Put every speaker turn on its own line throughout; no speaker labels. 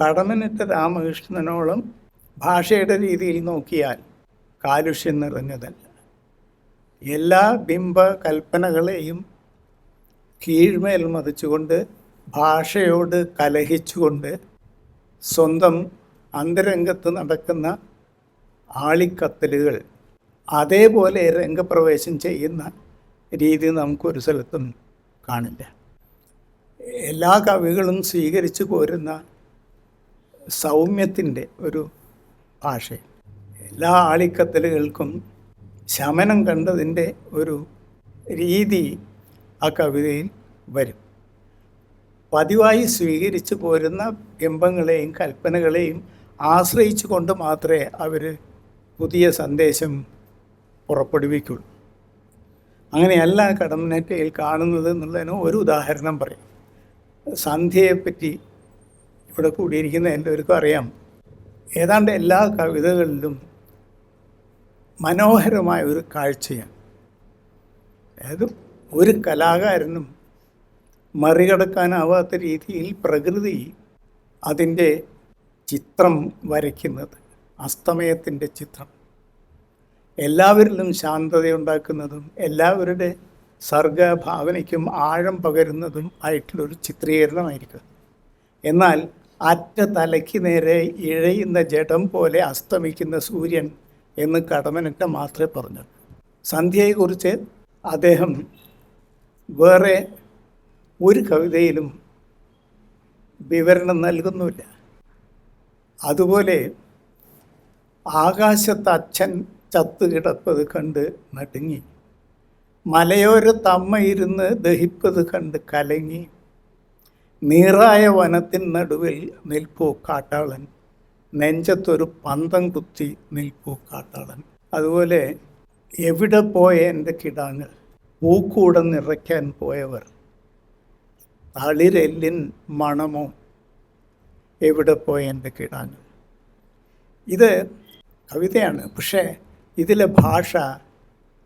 കടമനിട്ട രാമകൃഷ്ണനോളം ഭാഷയുടെ രീതിയിൽ നോക്കിയാൽ കാലുഷ്യം നിറഞ്ഞതല്ല. എല്ലാ ബിംബ കൽപ്പനകളെയും കീഴ്മേൽ മതിച്ചുകൊണ്ട് ഭാഷയോട് കലഹിച്ചുകൊണ്ട് സ്വന്തം അന്തരംഗത്ത് നടക്കുന്ന ആളിക്കത്തലുകൾ അതേപോലെ രംഗപ്രവേശം ചെയ്യുന്ന രീതി നമുക്കൊരു സ്ഥലത്തും കാണില്ല. എല്ലാ കവികളും സ്വീകരിച്ചു പോരുന്ന സൗമ്യത്തിന്റെ ഒരു ഭാഷ. എല്ലാ ആളിക്കത്തലുകൾക്കും ശമനം കണ്ടതിന്റെ ഒരു രീതി ആ കവിതയിൽ വരും. പതിവായി സ്വീകരിച്ചു പോരുന്ന ബിംബങ്ങളെയും കൽപ്പനകളെയും ആശ്രയിച്ചു കൊണ്ട് മാത്രമേ അവർ പുതിയ സന്ദേശം പുറപ്പെടുവിക്കുള്ളൂ. അങ്ങനെയല്ല കടമനേറ്റയിൽ കാണുന്നത് എന്നുള്ളതിന് ഒരു ഉദാഹരണം പറയും. സന്ധ്യയെപ്പറ്റി ഇവിടെ കൂടിയിരിക്കുന്ന എല്ലാവർക്കും അറിയാം. ഏതാണ്ട് എല്ലാ കവിതകളിലും മനോഹരമായ ഒരു കാഴ്ചയാണ്. അതായത് ഒരു കലാകാരനും മറികടക്കാനാവാത്ത രീതിയിൽ പ്രകൃതി അതിന്റെ ചിത്രം വരയ്ക്കുന്നത് അസ്തമയത്തിന്റെ ചിത്രം. എല്ലാവരിലും ശാന്തതയുണ്ടാക്കുന്നതും എല്ലാവരുടെ സർഗഭാവനയ്ക്കും ആഴം പകരുന്നതും ആയിട്ടുള്ളൊരു ചിത്രീകരണമായിരിക്കും. എന്നാൽ അറ്റ തലയ്ക്ക് നേരെ ഇഴയുന്ന ജഡം പോലെ അസ്തമിക്കുന്ന സൂര്യൻ എന്ന് കടമനറ്റ മാത്രമേ പറഞ്ഞു. സന്ധ്യയെക്കുറിച്ച് അദ്ദേഹം വേറെ ഒരു കവിതയിലും വിവരണം നൽകുന്നില്ല അതുപോലെ ആകാശത്ത് അച്ഛൻ ചത്തുകിടപ്പത് കണ്ട് നടുങ്ങി. മലയോരത്തമ്മ ഇരുന്ന് ദഹിപ്പത് കണ്ട് കലങ്ങി. നീറായ വനത്തിൻ നടുവിൽ നിൽപ്പൂ കാട്ടാളൻ. നെഞ്ചത്തൊരു പന്തം കുത്തി നിൽപ്പൂ കാട്ടാളൻ. അതുപോലെ എവിടെ പോയ എന്റെ കിടാങ്ങൾ പൂക്കൂടം നിറയ്ക്കാൻ പോയവർ. തളിരെല്ലിൻ മണമോ? എവിടെ പോയ എന്റെ കിടാങ്ങൾ ഇത് കവിതയാണ്. പക്ഷേ ഇതിലെ ഭാഷ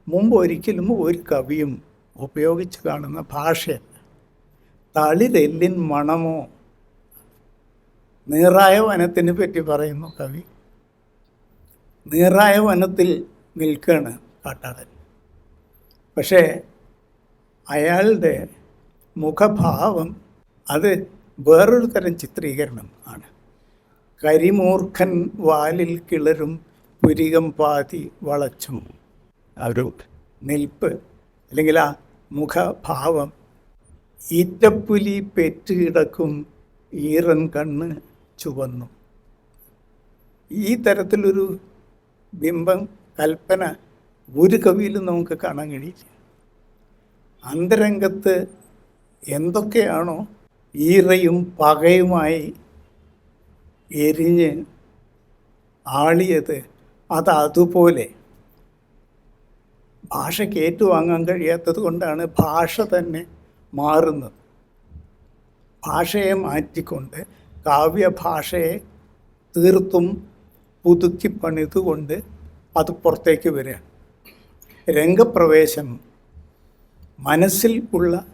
മുമ്പ് ഒരിക്കലും ഒരു കവിയും ഉപയോഗിച്ച് കാണുന്ന ഭാഷയല്ല. തളിരെല്ലിൻ മണമോ? നീറായ വനത്തിനെ പറ്റി പറയുന്നു കവി. നീറായ വനത്തിൽ നിൽക്കുകയാണ് കാട്ടാടൻ പക്ഷേ അയാളുടെ മുഖഭാവം അത് വേറൊരു തരം ചിത്രീകരണം ആണ്. കരിമൂർഖൻ വാലിൽ കിളരും പുരികം പാതി വളച്ചും. ആ ഒരു നിൽപ്പ് അല്ലെങ്കിൽ ആ മുഖഭാവം ഈറ്റപ്പുലി പെറ്റുകിടക്കും ഈറൻ കണ്ണ് ചുവന്നു. ഈ തരത്തിലൊരു ബിംബം കൽപ്പന ഒരു കവിയിലും നമുക്ക് കാണാൻ കഴിയില്ല. അന്തരംഗത്ത് എന്തൊക്കെയാണോ ഈറയും പകയുമായി എരിഞ്ഞ് ആളിയത് അത് അതുപോലെ. ഭാഷയ്ക്ക് ഏറ്റുവാങ്ങാൻ കഴിയാത്തത് കൊണ്ടാണ് ഭാഷ തന്നെ മാറുന്നത്. ഭാഷയെ മാറ്റിക്കൊണ്ട് കാവ്യഭാഷയെ തീർത്തും പുതുക്കി പണിതുകൊണ്ട് അത് പുറത്തേക്ക് വരിക രംഗപ്രവേശം മനസ്സിൽ ഉള്ള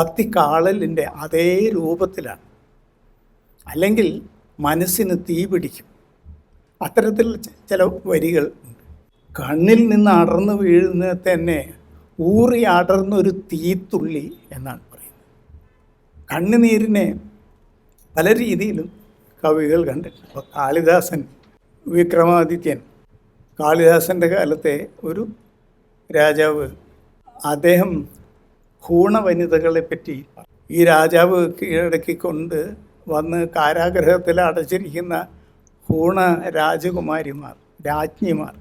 കത്തിക്കാളലിന്റെ അതേ രൂപത്തിലാണ്. അല്ലെങ്കിൽ മനസ്സിന് തീ പിടിക്കും. അത്തരത്തിൽ ചില വരികൾ ഉണ്ട്. കണ്ണിൽ നിന്ന് അടർന്നു വീഴുന്നത് തന്നെ ഊറി അടർന്നൊരു തീത്തുള്ളി എന്നാണ് പറയുന്നത്. കണ്ണുനീരിനെ പല രീതിയിലും കവികൾ കണ്ടിട്ടുണ്ട്. അപ്പോൾ കാളിദാസൻ വിക്രമാദിത്യൻ കാളിദാസന്റെ കാലത്തെ ഒരു രാജാവ് അദ്ദേഹം ഹൂണവനിതകളെ പറ്റി ഈ രാജാവ് കീഴടക്കിക്കൊണ്ട് വന്ന് കാരാഗ്രഹത്തിൽ അടച്ചിരിക്കുന്ന ഹൂണ രാജകുമാരിമാർ രാജ്ഞിമാർ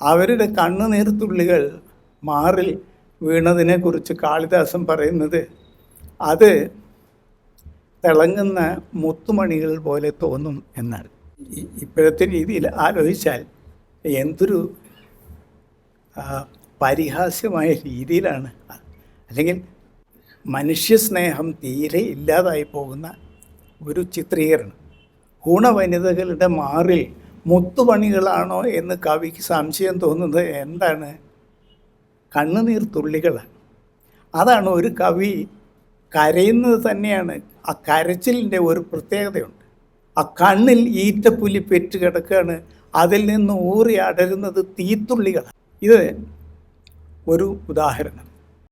അവരുടെ കണ്ണുനീർത്തുള്ളികൾ മാറിൽ വീണതിനെക്കുറിച്ച് കാളിദാസൻ പറയുന്നത് അത് തിളങ്ങുന്ന മുത്തുമണികൾ പോലെ തോന്നും എന്നാണ്. ഇപ്പോഴത്തെ രീതിയിൽ ആലോചിച്ചാൽ എന്തൊരു പരിഹാസ്യമായ രീതിയിലാണ്. അല്ലെങ്കിൽ മനുഷ്യസ്നേഹം തീരെ ഇല്ലാതായി പോകുന്ന ഒരു ചിത്രീകരണം. ഗുണവനിതകളുടെ മാറിൽ മുത്തുപണികളാണോ എന്ന് കവിക്ക് സംശയം തോന്നുന്നത് എന്താണ്? കണ്ണുനീർ തുള്ളികളാണ്. അതാണ് ഒരു കവി കരയുന്നത് തന്നെയാണ്. ആ കരച്ചിലിന്റെ ഒരു പ്രത്യേകതയുണ്ട്. ആ കണ്ണിൽ ഈറ്റപ്പുലി പെറ്റ് കിടക്കുകയാണ്. അതിൽ നിന്ന് ഊറി അടരുന്നത് തീത്തുള്ളികളാണ്. ഇത് ഒരു ഉദാഹരണം.